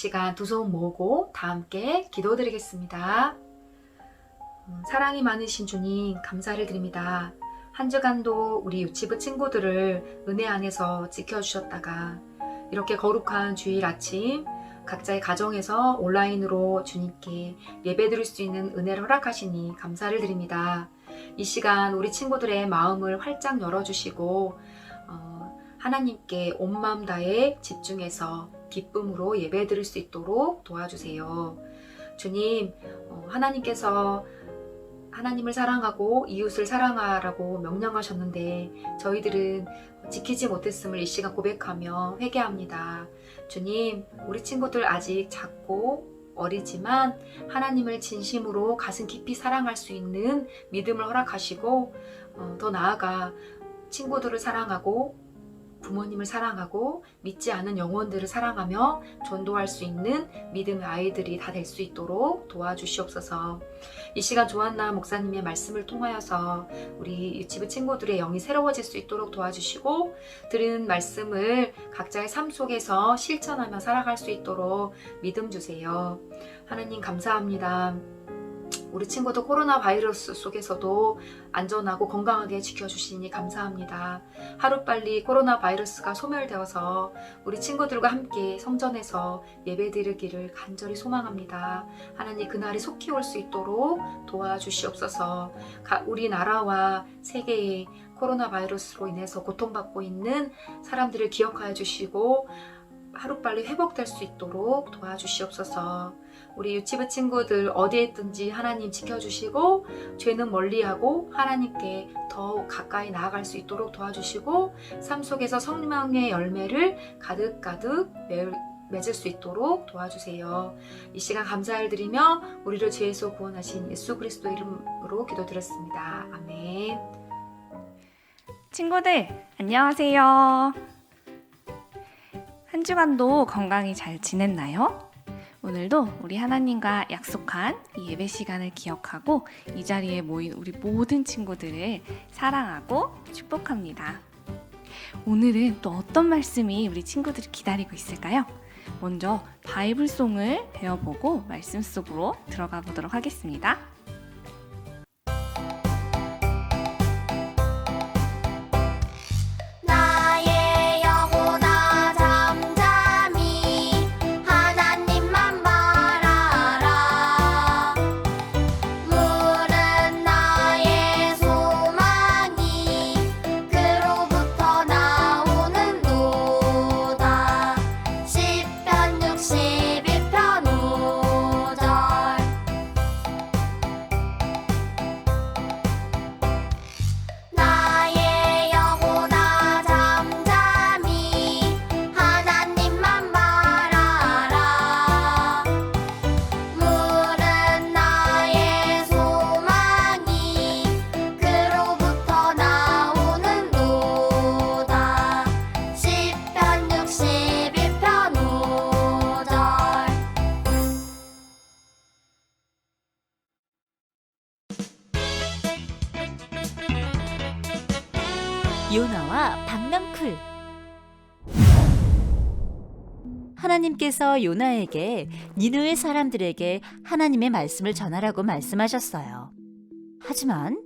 시간 두 손 모으고 다 함께 기도드리겠습니다. 음, 사랑이 많으신 주님, 감사를 드립니다. 한 주간도 우리 유치부 친구들을 은혜 안에서 지켜주셨다가 이렇게 거룩한 주일 아침 각자의 가정에서 온라인으로 주님께 예배드릴 수 있는 은혜를 허락하시니 감사를 드립니다. 이 시간 우리 친구들의 마음을 활짝 열어주시고 어, 하나님께 온 마음 다해 집중해서 기쁨으로 예배 드릴 수 있도록 도와주세요. 주님, 어, 하나님께서 하나님을 사랑하고 이웃을 사랑하라고 명령하셨는데 저희들은 지키지 못했음을 이 시간 고백하며 회개합니다. 주님, 우리 친구들 아직 작고 어리지만 하나님을 진심으로 가슴 깊이 사랑할 수 있는 믿음을 허락하시고 어, 더 나아가 친구들을 사랑하고 부모님을 사랑하고 믿지 않은 영혼들을 사랑하며 전도할 수 있는 믿음의 아이들이 다 될 수 있도록 도와주시옵소서. 이 시간 조한나 목사님의 말씀을 통하여서 우리 유치부 친구들의 영이 새로워질 수 있도록 도와주시고 들은 말씀을 각자의 삶 속에서 실천하며 살아갈 수 있도록 믿음 주세요. 하나님 감사합니다. 우리 친구도 코로나 바이러스 속에서도 안전하고 건강하게 지켜주시니 감사합니다. 하루빨리 코로나 바이러스가 소멸되어서 우리 친구들과 함께 성전에서 예배드리기를 간절히 소망합니다. 하나님 그날이 속히 올 수 있도록 도와주시옵소서. 가- 우리나라와 세계의 코로나 바이러스로 인해서 고통받고 있는 사람들을 기억하여 주시고 하루빨리 회복될 수 있도록 도와주시옵소서. 우리 유치부 친구들 어디에 있든지 하나님 지켜주시고 죄는 멀리하고 하나님께 더욱 가까이 나아갈 수 있도록 도와주시고 삶 속에서 성령의 열매를 가득가득 맺을, 맺을 수 있도록 도와주세요. 이 시간 감사를 드리며 우리를 죄에서 구원하신 예수 그리스도 이름으로 기도드렸습니다. 아멘. 친구들, 안녕하세요. 한 주간도 건강히 잘 지냈나요? 오늘도 우리 하나님과 약속한 이 예배 시간을 기억하고 이 자리에 모인 우리 모든 친구들을 사랑하고 축복합니다. 오늘은 또 어떤 말씀이 우리 친구들을 기다리고 있을까요? 먼저 바이블송을 배워보고 말씀 속으로 들어가 보도록 하겠습니다. 하나님께서 요나에게 니느웨 사람들에게 하나님의 말씀을 전하라고 말씀하셨어요. 하지만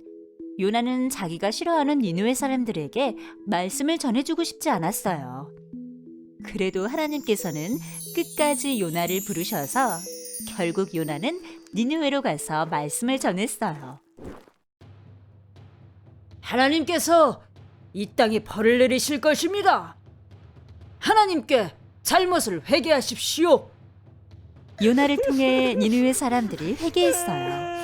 요나는 자기가 싫어하는 니느웨 사람들에게 말씀을 전해주고 싶지 않았어요. 그래도 하나님께서는 끝까지 요나를 부르셔서 결국 요나는 니느웨로 가서 말씀을 전했어요. 하나님께서 이 땅에 벌을 내리실 것입니다. 하나님께 잘못을 회개하십시오. 요나를 통해 니느웨 사람들이 회개했어요.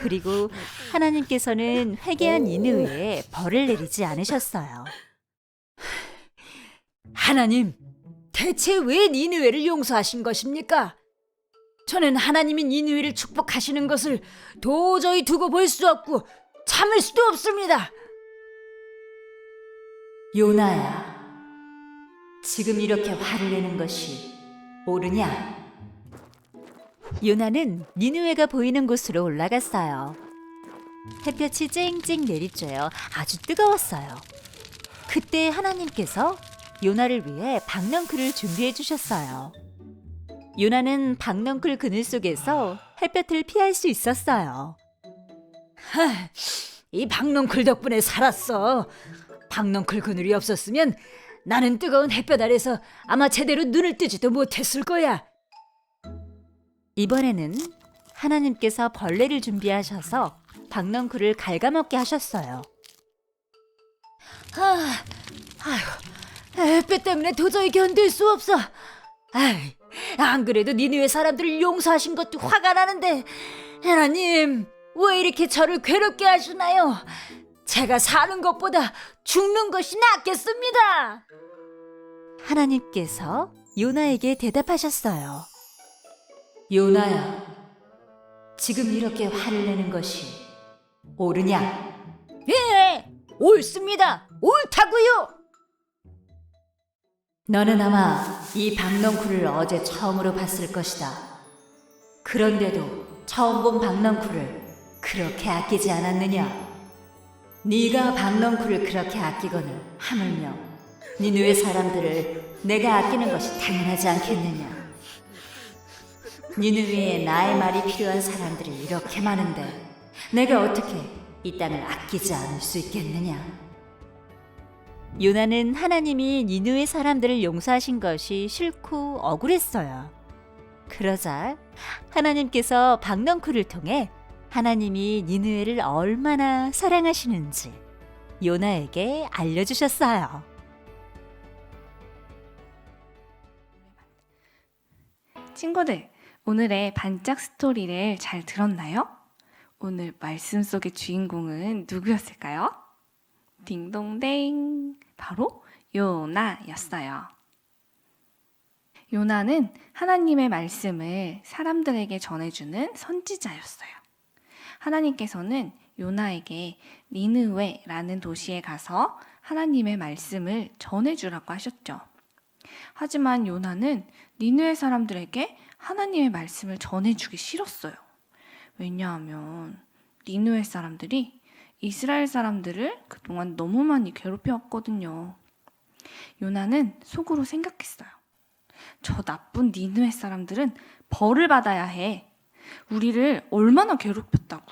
그리고 하나님께서는 회개한 니느웨에 벌을 내리지 않으셨어요. 하나님, 대체 왜 니느웨를 용서하신 것입니까? 저는 하나님이 니느웨를 축복하시는 것을 도저히 두고 볼 수 없고 참을 수도 없습니다. 요나야, 지금 이렇게 화를 내는 것이 옳으냐? 요나는 니느웨가 보이는 곳으로 올라갔어요. 햇볕이 쨍쨍 내리쬐어 아주 뜨거웠어요. 그때 하나님께서 요나를 위해 박넝쿨을 준비해 주셨어요. 요나는 박넝쿨 그늘 속에서 햇볕을 피할 수 있었어요. 하, 이 박넝쿨 덕분에 살았어. 박넝쿨 그늘이 없었으면 나는 뜨거운 햇볕 아래서 아마 제대로 눈을 뜨지도 못했을 거야. 이번에는 하나님께서 벌레를 준비하셔서 박넝쿨을 갉아먹게 하셨어요. 아, 아휴, 햇볕 때문에 도저히 견딜 수 없어. 아이, 안 그래도 니네의 사람들을 용서하신 것도 화가 나는데 하나님 왜 이렇게 저를 괴롭게 하시나요? 제가 사는 것보다 죽는 것이 낫겠습니다. 하나님께서 요나에게 대답하셨어요. 요나야, 지금 이렇게 화를 내는 것이 옳으냐? 예, 옳습니다. 옳다고요. 너는 아마 이 박넝쿨을 어제 처음으로 봤을 것이다. 그런데도 처음 본 박넝쿨을 그렇게 아끼지 않았느냐? 네가 박넝쿨을 그렇게 아끼거늘 하물며 니누의 사람들을 내가 아끼는 것이 당연하지 않겠느냐? 니누에 나의 말이 필요한 사람들이 이렇게 많은데 내가 어떻게 이 땅을 아끼지 않을 수 있겠느냐? 요나는 하나님이 니누의 사람들을 용서하신 것이 싫고 억울했어요. 그러자 하나님께서 박넝쿨을 통해 하나님이 니누에를 얼마나 사랑하시는지 요나에게 알려주셨어요. 친구들, 오늘의 반짝 스토리를 잘 들었나요? 오늘 말씀 속의 주인공은 누구였을까요? 딩동댕. 바로 요나였어요. 요나는 하나님의 말씀을 사람들에게 전해주는 선지자였어요. 하나님께서는 요나에게 니느웨라는 도시에 가서 하나님의 말씀을 전해주라고 하셨죠. 하지만 요나는 니느웨 사람들에게 하나님의 말씀을 전해주기 싫었어요. 왜냐하면 니느웨 사람들이 이스라엘 사람들을 그동안 너무 많이 괴롭혀왔거든요. 요나는 속으로 생각했어요. 저 나쁜 니느웨 사람들은 벌을 받아야 해. 우리를 얼마나 괴롭혔다고.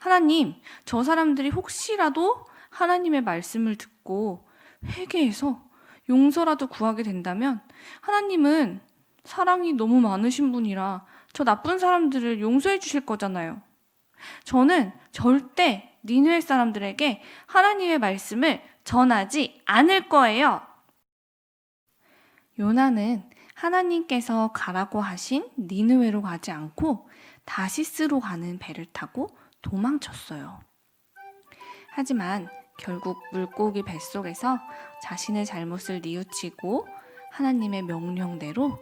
하나님, 저 사람들이 혹시라도 하나님의 말씀을 듣고 회개해서 용서라도 구하게 된다면 하나님은 사랑이 너무 많으신 분이라 저 나쁜 사람들을 용서해 주실 거잖아요. 저는 절대 니누의 사람들에게 하나님의 말씀을 전하지 않을 거예요. 요나는 하나님께서 가라고 하신 니누웨로 가지 않고 다시스로 가는 배를 타고 도망쳤어요. 하지만 결국 물고기 뱃속에서 자신의 잘못을 뉘우치고 하나님의 명령대로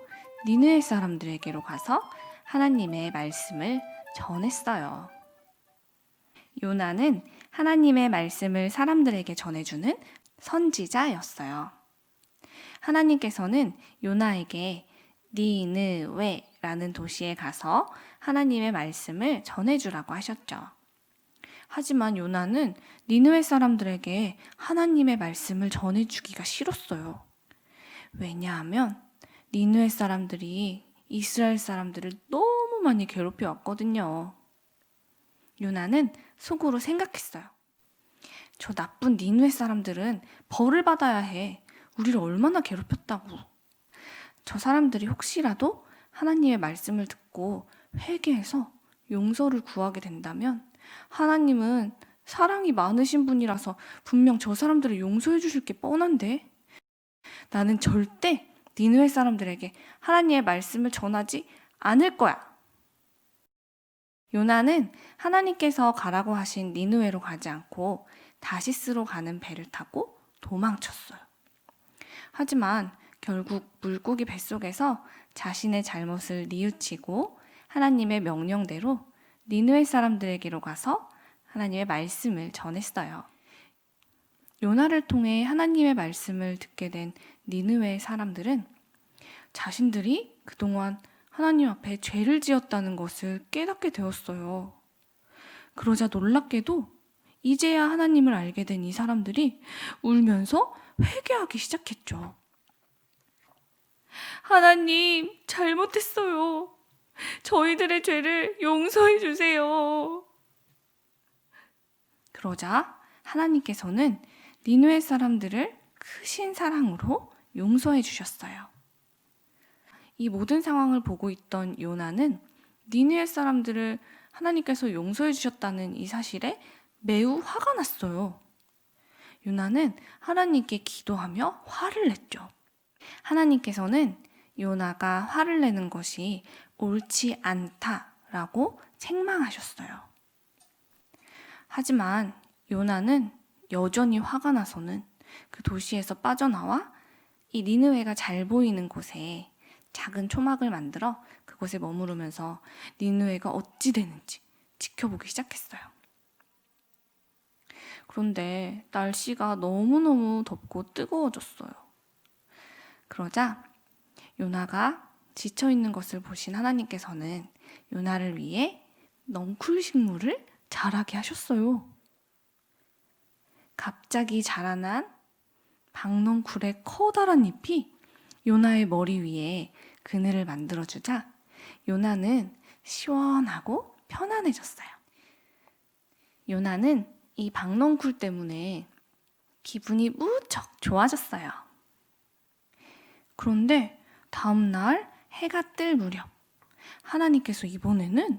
니느의 사람들에게로 가서 하나님의 말씀을 전했어요. 요나는 하나님의 말씀을 사람들에게 전해주는 선지자였어요. 하나님께서는 요나에게 니느웨라는 도시에 가서 하나님의 말씀을 전해주라고 하셨죠. 하지만 요나는 니느웨 사람들에게 하나님의 말씀을 전해주기가 싫었어요. 왜냐하면 니느웨 사람들이 이스라엘 사람들을 너무 많이 괴롭혀 왔거든요. 요나는 속으로 생각했어요. 저 나쁜 니누의 사람들은 벌을 받아야 해. 우리를 얼마나 괴롭혔다고. 저 사람들이 혹시라도 하나님의 말씀을 듣고 회개해서 용서를 구하게 된다면 하나님은 사랑이 많으신 분이라서 분명 저 사람들을 용서해 주실 게 뻔한데 나는 절대 니누의 사람들에게 하나님의 말씀을 전하지 않을 거야. 요나는 하나님께서 가라고 하신 니누에로 가지 않고 다시스로 가는 배를 타고 도망쳤어요. 하지만 결국 물고기 뱃속에서 자신의 잘못을 뉘우치고 하나님의 명령대로 니누의 사람들에게로 가서 하나님의 말씀을 전했어요. 요나를 통해 하나님의 말씀을 듣게 된 니느웨 사람들은 자신들이 그동안 하나님 앞에 죄를 지었다는 것을 깨닫게 되었어요. 그러자 놀랍게도 이제야 하나님을 알게 된 이 사람들이 울면서 회개하기 시작했죠. 하나님, 잘못했어요. 저희들의 죄를 용서해 주세요. 그러자 하나님께서는 니누의 사람들을 크신 사랑으로 용서해 주셨어요. 이 모든 상황을 보고 있던 요나는 니누의 사람들을 하나님께서 용서해 주셨다는 이 사실에 매우 화가 났어요. 요나는 하나님께 기도하며 화를 냈죠. 하나님께서는 요나가 화를 내는 것이 옳지 않다라고 책망하셨어요. 하지만 요나는 여전히 화가 나서는 그 도시에서 빠져나와 이 니느웨가 잘 보이는 곳에 작은 초막을 만들어 그곳에 머무르면서 니느웨가 어찌 되는지 지켜보기 시작했어요. 그런데 날씨가 너무너무 덥고 뜨거워졌어요. 그러자 요나가 지쳐 있는 것을 보신 하나님께서는 요나를 위해 넝쿨 식물을 자라게 하셨어요. 갑자기 자라난 박넝쿨의 커다란 잎이 요나의 머리 위에 그늘을 만들어주자 요나는 시원하고 편안해졌어요. 요나는 이 박넝쿨 때문에 기분이 무척 좋아졌어요. 그런데 다음날 해가 뜰 무렵 하나님께서 이번에는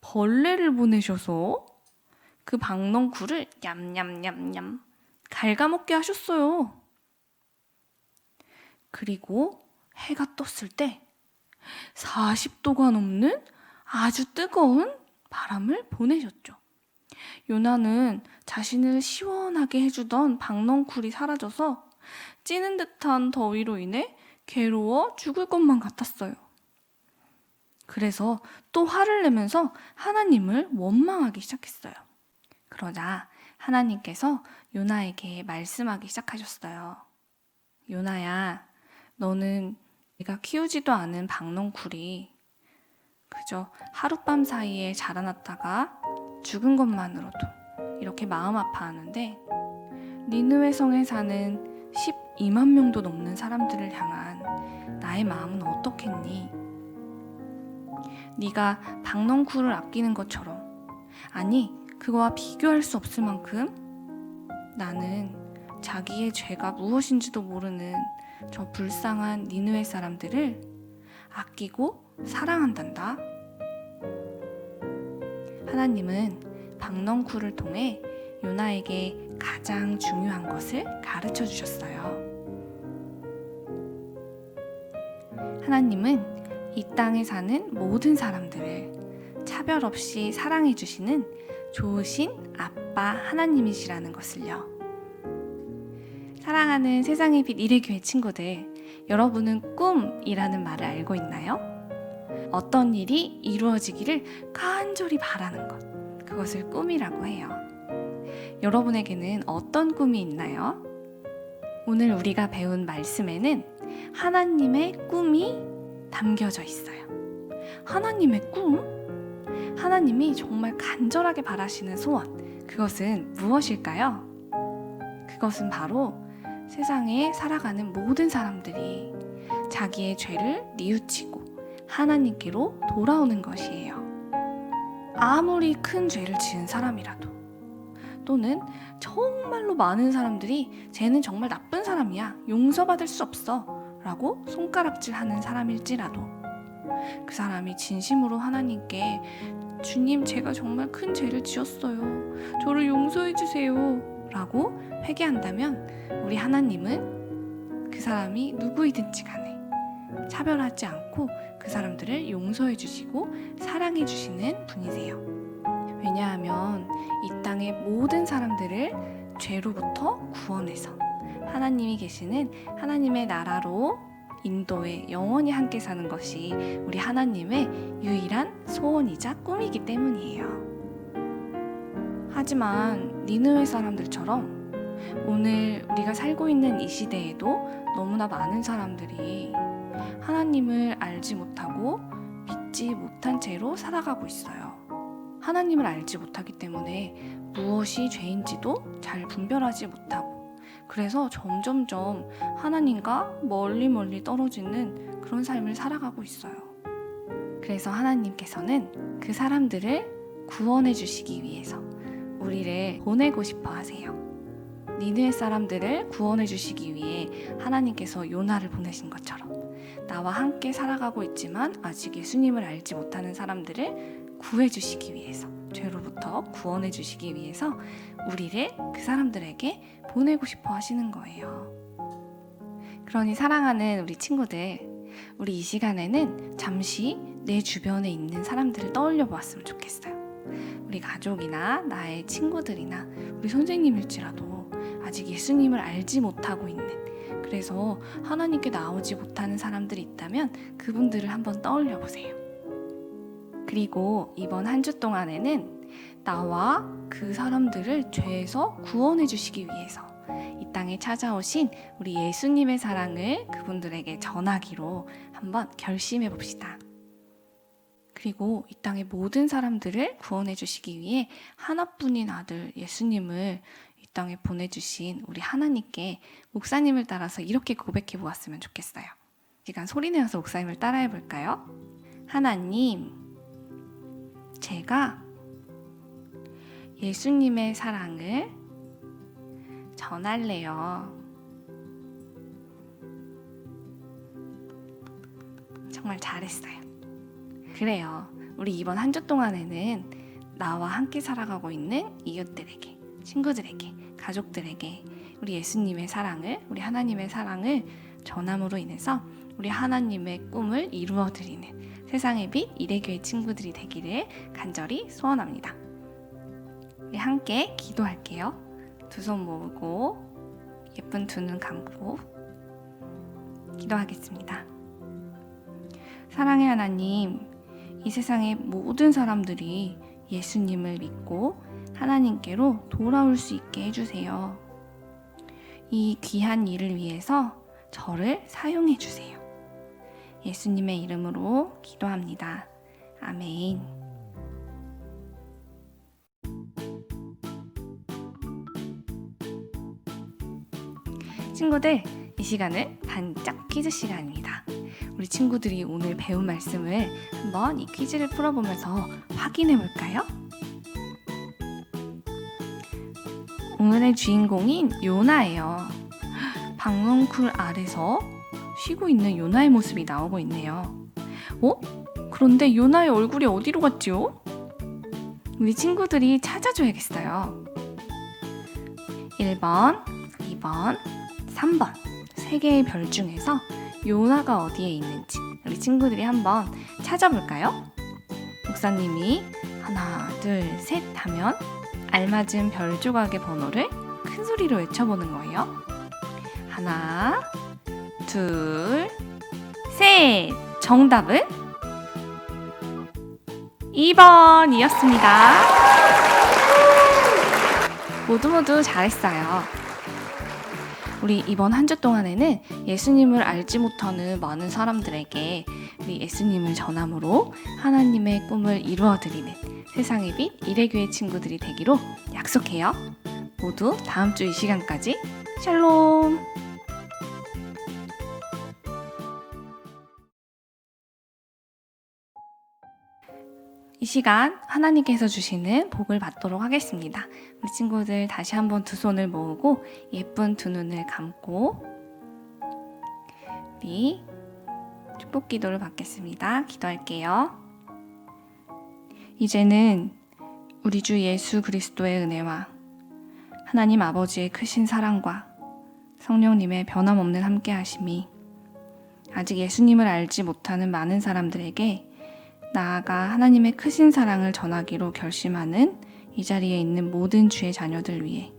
벌레를 보내셔서 그 박넝쿨을 냠냠냠냠 갉아먹게 하셨어요. 그리고 해가 떴을 때 40도가 넘는 아주 뜨거운 바람을 보내셨죠. 요나는 자신을 시원하게 해주던 박넝쿨이 사라져서 찌는 듯한 더위로 인해 괴로워 죽을 것만 같았어요. 그래서 또 화를 내면서 하나님을 원망하기 시작했어요. 그러자 하나님께서 요나에게 말씀하기 시작하셨어요. 요나야, 너는 네가 키우지도 않은 박농쿨이 그저 하룻밤 사이에 자라났다가 죽은 것만으로도 이렇게 마음 아파하는데 니느웨 성에 사는 12만 명도 넘는 사람들을 향한 나의 마음은 어떻겠니? 네가 박넝쿨을 아끼는 것처럼 아니 그거와 비교할 수 없을 만큼 나는 자기의 죄가 무엇인지도 모르는 저 불쌍한 니느웨 사람들을 아끼고 사랑한단다. 하나님은 박넝쿨을 통해 요나에게 가장 중요한 것을 가르쳐 주셨어요. 하나님은 이 땅에 사는 모든 사람들을 차별 없이 사랑해 주시는 좋으신 아빠 하나님이시라는 것을요. 사랑하는 세상의 빛 이래교회 친구들, 여러분은 꿈이라는 말을 알고 있나요? 어떤 일이 이루어지기를 간절히 바라는 것, 그것을 꿈이라고 해요. 여러분에게는 어떤 꿈이 있나요? 오늘 우리가 배운 말씀에는 하나님의 꿈이 담겨져 있어요. 하나님의 꿈? 하나님이 정말 간절하게 바라시는 소원, 그것은 무엇일까요? 그것은 바로 세상에 살아가는 모든 사람들이 자기의 죄를 뉘우치고 하나님께로 돌아오는 것이에요. 아무리 큰 죄를 지은 사람이라도 또는 정말로 많은 사람들이 쟤는 정말 나쁜 사람이야. 용서받을 수 없어. 라고 손가락질 하는 사람일지라도 그 사람이 진심으로 하나님께 주님, 제가 정말 큰 죄를 지었어요. 저를 용서해 주세요. 라고 회개한다면 우리 하나님은 그 사람이 누구이든지 간에 차별하지 않고 그 사람들을 용서해 주시고 사랑해 주시는 분이세요. 왜냐하면 이 땅의 모든 사람들을 죄로부터 구원해서 하나님이 계시는 하나님의 나라로 인도에 영원히 함께 사는 것이 우리 하나님의 유일한 소원이자 꿈이기 때문이에요. 하지만 니느웨 사람들처럼 오늘 우리가 살고 있는 이 시대에도 너무나 많은 사람들이 하나님을 알지 못하고 믿지 못한 채로 살아가고 있어요. 하나님을 알지 못하기 때문에 무엇이 죄인지도 잘 분별하지 못하고 그래서 점점점 하나님과 멀리 멀리 떨어지는 그런 삶을 살아가고 있어요. 그래서 하나님께서는 그 사람들을 구원해 주시기 위해서 우리를 보내고 싶어 하세요. 니느의 사람들을 구원해 주시기 위해 하나님께서 요나를 보내신 것처럼 나와 함께 살아가고 있지만 아직 예수님을 알지 못하는 사람들을 구해 주시기 위해서 죄로부터 구원해 주시기 위해서 우리를 그 사람들에게 보내고 싶어 하시는 거예요. 그러니 사랑하는 우리 친구들, 우리 이 시간에는 잠시 내 주변에 있는 사람들을 떠올려 보았으면 좋겠어요. 우리 가족이나 나의 친구들이나 우리 선생님일지라도 아직 예수님을 알지 못하고 있는 그래서 하나님께 나오지 못하는 사람들이 있다면 그분들을 한번 떠올려 보세요. 그리고 이번 한 주 동안에는 나와 그 사람들을 죄에서 구원해 주시기 위해서 이 땅에 찾아오신 우리 예수님의 사랑을 그분들에게 전하기로 한번 결심해 봅시다. 그리고 이 땅의 모든 사람들을 구원해 주시기 위해 하나뿐인 아들 예수님을 이 땅에 보내주신 우리 하나님께 목사님을 따라서 이렇게 고백해 보았으면 좋겠어요. 시간 소리 내어서 목사님을 따라해 볼까요? 하나님, 제가 예수님의 사랑을 전할래요. 정말 잘했어요. 그래요. 우리 이번 한 주 동안에는 나와 함께 살아가고 있는 이웃들에게, 친구들에게, 가족들에게 우리 예수님의 사랑을, 우리 하나님의 사랑을 전함으로 인해서 우리 하나님의 꿈을 이루어 드리는 세상의 빛 이대교의 친구들이 되기를 간절히 소원합니다. 우리 함께 기도할게요. 두 손 모으고 예쁜 두 눈 감고 기도하겠습니다. 사랑의 하나님, 이 세상의 모든 사람들이 예수님을 믿고 하나님께로 돌아올 수 있게 해주세요. 이 귀한 일을 위해서 저를 사용해 주세요. 예수님의 이름으로 기도합니다. 아멘. 친구들, 이 시간은 반짝 퀴즈 시간입니다. 우리 친구들이 오늘 배운 말씀을 한번 이 퀴즈를 풀어보면서 확인해 볼까요? 오늘의 주인공인 요나예요. 방문쿨 아래서 쉬고 있는 요나의 모습이 나오고 있네요. 어? 그런데 요나의 얼굴이 어디로 갔지요? 우리 친구들이 찾아줘야겠어요. 1번, 2번, 3번. 세 개의 별 중에서 요나가 어디에 있는지 우리 친구들이 한번 찾아볼까요? 목사님이 하나, 둘, 셋 하면 알맞은 별 조각의 번호를 큰 소리로 외쳐보는 거예요. 하나, 둘, 셋. 정답은 2번이었습니다. 모두 모두 잘했어요. 우리 이번 한 주 동안에는 예수님을 알지 못하는 많은 사람들에게 우리 예수님을 전함으로 하나님의 꿈을 이루어 드리는 세상의 빛 이래교의 친구들이 되기로 약속해요. 모두 다음 주 이 시간까지 샬롬! 이 시간 하나님께서 주시는 복을 받도록 하겠습니다. 우리 친구들 다시 한번 두 손을 모으고 예쁜 두 눈을 감고 우리 축복 기도를 받겠습니다. 기도할게요. 이제는 우리 주 예수 그리스도의 은혜와 하나님 아버지의 크신 사랑과 성령님의 변함없는 함께 하심이 아직 예수님을 알지 못하는 많은 사람들에게 나아가 하나님의 크신 사랑을 전하기로 결심하는 이 자리에 있는 모든 주의 자녀들 위해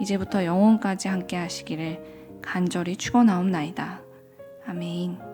이제부터 영원까지 함께 하시기를 간절히 축원하옵나이다. 아멘.